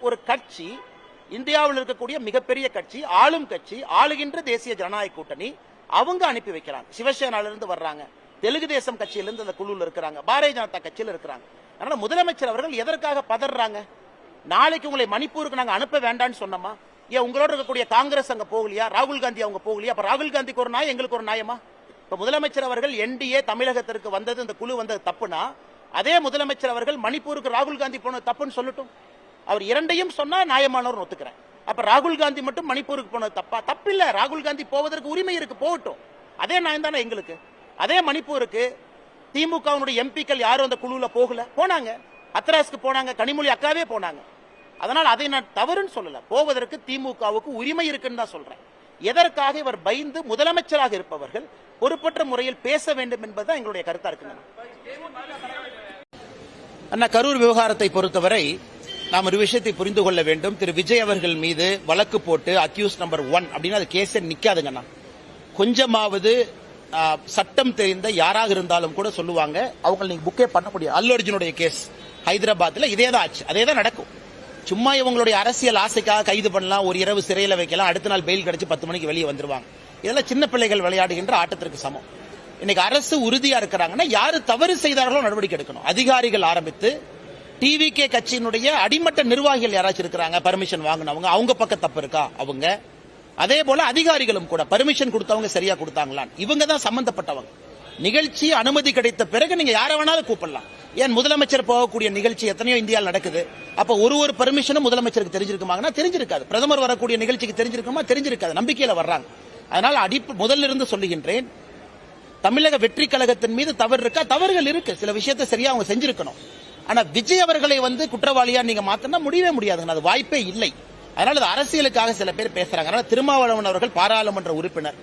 ஒரு கட்சி இந்தியாவில் இருக்கக்கூடிய மிகப்பெரிய கட்சி ஆளும் கட்சி ஆளுகின்ற தேசிய ஜனநாயக கூட்டணி அவங்க அனுப்பி வைக்கிறாங்க. சிவசேனால இருந்து வர்றாங்க. தெலுங்கு தேசம் கட்சியிலிருந்து அந்த குழுவில் இருக்கிறாங்க. பாரதிய ஜனதா கட்சியில் இருக்கிறாங்க. அதனால முதலமைச்சர் அவர்கள் எதற்காக பதறாங்க? நாளைக்கு உங்களை மணிப்பூருக்கு நாங்க அனுப்ப வேண்டாம்னு சொன்னோமா? ஏன் உங்களோட இருக்கக்கூடிய காங்கிரஸ் அங்க போகலையா? ராகுல் காந்தி அவங்க போகலையா? அப்ப ராகுல் காந்திக்கு ஒரு நாயம் எங்களுக்கு ஒரு நியாயமா? இப்ப முதலமைச்சர் அவர்கள் என்டிஏ தமிழகத்திற்கு வந்தது இந்த குழு வந்தது தப்புனா அதே முதலமைச்சர் அவர்கள் மணிப்பூருக்கு ராகுல் காந்தி போனது தப்புன்னு சொல்லட்டும். அவர் இரண்டையும் சொன்னா நியாயமானவர் ஒத்துக்கிறேன். அப்ப ராகுல் காந்தி மட்டும் மணிப்பூருக்கு போனது தப்பா? தப்பில்ல. ராகுல் காந்தி போவதற்கு உரிமை இருக்கு போகட்டும். அதே நியாயம் தானே எங்களுக்கு. அதே மணிப்பூருக்கு திமுகவினுடைய எம்பிக்கள் யாரும் அந்த குழுல போகல. போனாங்க. அத்ராஸ்க்கு போனாங்க கனிமொழி அக்காவே போனாங்க. அதனால் அதை நான் தவறுன்னு சொல்லல. போவதற்கு திமுகவுக்கு உரிமை இருக்குன்னு தான் சொல்றேன். எதற்காக இவர் பயந்து முதலமைச்சராக இருப்பவர்கள் பொறுப்பற்ற முறையில் பேச வேண்டும் என்பதுதான் எங்களுடைய கருத்தா இருக்குங்க. அண்ணா கரூர் விவகாரத்தை பொறுத்தவரை நாம் ஒரு விஷயத்தை புரிந்து கொள்ள வேண்டும். திரு விஜய் அவர்கள் மீது வழக்கு போட்டு அக்யூஸ் நம்பர் ஒன் அப்படின்னு அது கேஸே நிற்காதுங்கண்ணா கொஞ்சமாவது சட்டம் தெரிந்த யாராக இருந்தாலும் கூட சொல்லுவாங்க அவங்க நீங்க புக்கே பண்ண அல்லு அர்ஜுனுடைய கேஸ் ஹைதராபாத்ல இதே தான் ஆச்சு. அதே தான் நடக்கும். சும்மா இவங்களுடைய அரசியல் ஆசைக்காக கைது பண்ணலாம் ஒரு இரவு சிறையில் வைக்கலாம் அடுத்த நாள் பெயில் கிடைச்சி பத்து மணிக்கு வெளியே வந்துருவாங்க. இதெல்லாம் சின்ன பிள்ளைகள் விளையாடுகின்ற ஆட்டத்திற்கு சமம். இன்னைக்கு அரசு உறுதியா இருக்கிறாங்கன்னா யாரு தவறு செய்தார்களோ நடவடிக்கை எடுக்கணும். அதிகாரிகள் ஆரம்பித்து டிவிகே கட்சியினுடைய அடிமட்ட நிர்வாகிகள் யாராச்சும் இருக்கிறாங்க பர்மிஷன் வாங்கினவங்க அவங்க பக்கம் தப்பு இருக்கா? அவங்க. அதே போல அதிகாரிகளும் கூட பர்மிஷன் கொடுத்தவங்க சரியா கொடுத்தாங்களான் இவங்க தான் சம்பந்தப்பட்டவங்க. நிகழ்ச்சி அனுமதி கிடைத்த பிறகு நீங்க யாரை வேணாலும் கூப்பிடலாம். ஏன் முதலமைச்சர் போகக்கூடிய நிகழ்ச்சி எத்தனையோ இந்தியாவில் நடக்குது. அப்ப ஒரு ஒரு பர்மிஷனும் முதலமைச்சருக்கு தெரிஞ்சிருக்குமாங்கன்னா தெரிஞ்சிருக்காது. பிரதமர் வரக்கூடிய நிகழ்ச்சிக்கு தெரிஞ்சிருக்குமா? தெரிஞ்சிருக்காது. நம்பிக்கையில வர்றாங்க. அதனால அடிப்பு முதல்ல இருந்து சொல்லுகின்றேன் தமிழக வெற்றி கழகத்தின் மீது தவறு இருக்கா? தவறுகள் இருக்கு. சில விஷயத்தை சரியா அவங்க செஞ்சிருக்கணும். ஆனா விஜய் அவர்களை வந்து குற்றவாளியா நீங்க மாத்தினா முடியவே முடியாதுங்க. அது வாய்ப்பே இல்லை. அதனால அது அரசியலுக்காக சில பேர் பேசுறாங்க. அதனால திருமாவளவன் அவர்கள் பாராளுமன்ற உறுப்பினர்.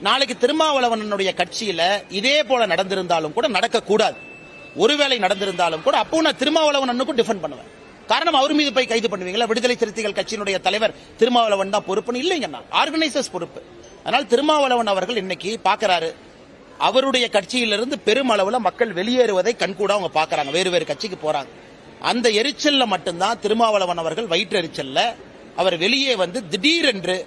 நாளைக்கு திருமாவளவனுடைய கட்சியில இதே போல நடந்திருந்தாலும் கூட நடக்கக்கூடாது. ஒருவேளை நடந்திருந்தாலும் கூட அப்போ நான் திருமாவளவன் அண்ணுக்கும் டிஃபெண்ட் பண்ணுவேன். காரணம் அவர் மீது போய் கைது பண்ணுவீங்களா? விடுதலை சிறுத்தைகள் கட்சியினுடைய தலைவர் திருமாவளவன் தான் பொறுப்புன்னு இல்லைங்கண்ணா. ஆர்கனைசர்ஸ் பொறுப்பு. அதனால் திருமாவளவன் அவர்கள் இன்னைக்கு பாக்குறாரு. அவருடைய கட்சியிலிருந்து பெருமளவுல மக்கள் வெளியேறுவதை கண்கூட அவங்க பாக்குறாங்க வேறு வேறு கட்சிக்கு போறாங்க. அந்த எரிச்சல்ல மட்டும்தான் திருமாவளவன் அவர்கள் வயிற்றெரிச்சல்ல அவர் வெளியே வந்து திடீரென்று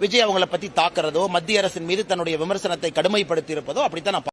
விஜய் அவங்கள பத்தி தாக்குறதோ மத்திய அரசின் மீது தன்னுடைய விமர்சனத்தை கடுமைப்படுத்தி இருப்பதோ அப்படித்தான் நான்